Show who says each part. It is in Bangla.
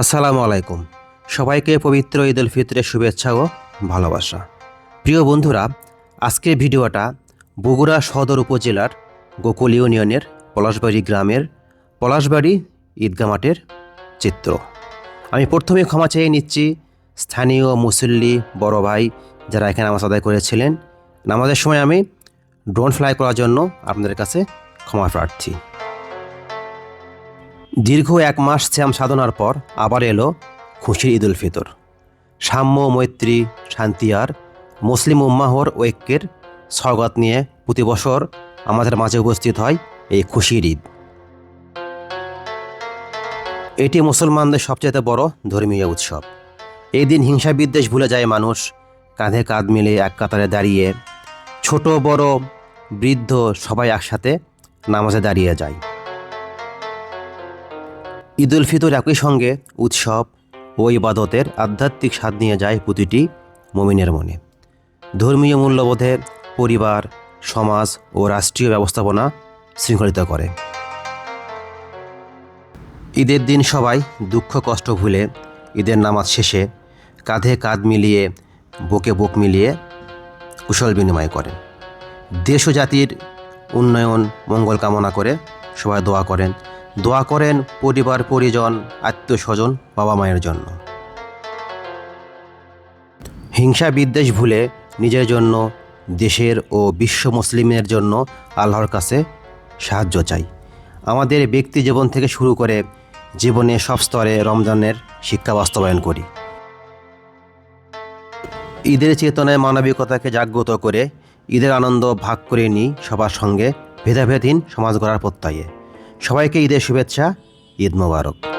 Speaker 1: আসসালামু আলাইকুম। সবাইকে পবিত্র ঈদ উল ফিতরের শুভেচ্ছা ও ভালোবাসা। প্রিয় বন্ধুরা, আজকের ভিডিওটা বগুড়া সদর উপজেলার গোকুল ইউনিয়নের পলাশবাড়ি গ্রামের পলাশবাড়ি ঈদগা মাঠের চিত্র। আমি প্রথমে ক্ষমা চেয়ে নিচ্ছি স্থানীয় মুসল্লি, বড় ভাই যারা এখানে নামাজ আদায় করেছিলেন। নামাজের সময় আমি ড্রোন ফ্লাই করার জন্য আপনাদের কাছে ক্ষমা প্রার্থী। দীর্ঘ এক মাস শ্যাম সাধনার পর আবার এলো খুশির ঈদ উল ফিতর। সাম্য, মৈত্রী, শান্তি আর মুসলিম উম্মাহর ঐক্যের স্বাগত নিয়ে প্রতি বছর আমাদের মাঝে উপস্থিত হয় এই খুশির ঈদ। এটি মুসলমানদের সবচেয়ে বড় ধর্মীয় উৎসব। এই দিন হিংসা বিদ্বেষ ভুলে যায় মানুষ, কাঁধে কাঁধ মিলে এক কাতারে দাঁড়িয়ে ছোট, বড়, বৃদ্ধ সবাই একসাথে নামাজে দাঁড়িয়ে যায়। ঈদ উল ফিতর একই সঙ্গে উৎসব ও ইবাদতের আধ্যাত্মিক স্বাদ নিয়ে যায় প্রতিটি মমিনের মনে। ধর্মীয় মূল্যবোধে পরিবার, সমাজ ও রাষ্ট্রীয় ব্যবস্থাপনা শৃঙ্খলিত করে। ঈদের দিন সবাই দুঃখ কষ্ট ভুলে ঈদের নামাজ শেষে কাঁধে কাঁধ মিলিয়ে, বুকে বুক মিলিয়ে কুশল বিনিময় করে দেশ ও জাতির উন্নয়ন, মঙ্গল কামনা করে সবাই দোয়া করেন। দোয়া করেন পরিবার, পরিজন আত্মীয় স্বজন বাবা মায়ের জন্য। হিংসা বিদ্বেষ ভুলে নিজের জন্য, দেশের ও বিশ্ব মুসলিমের জন্য আল্লাহর কাছে সাহায্য চাই। আমাদের ব্যক্তি জীবন থেকে শুরু করে জীবনে সব স্তরে রমজানের শিক্ষা বাস্তবায়ন করি। ঈদের চেতনায় মানবিকতাকে জাগ্রত করে ঈদের আনন্দ ভাগ করে নিই সবার সঙ্গে ভেদাভেদহীন সমাজ গড়ার প্রত্যয়ে। সবাইকে ঈদের শুভেচ্ছা ঈদ মোবারক।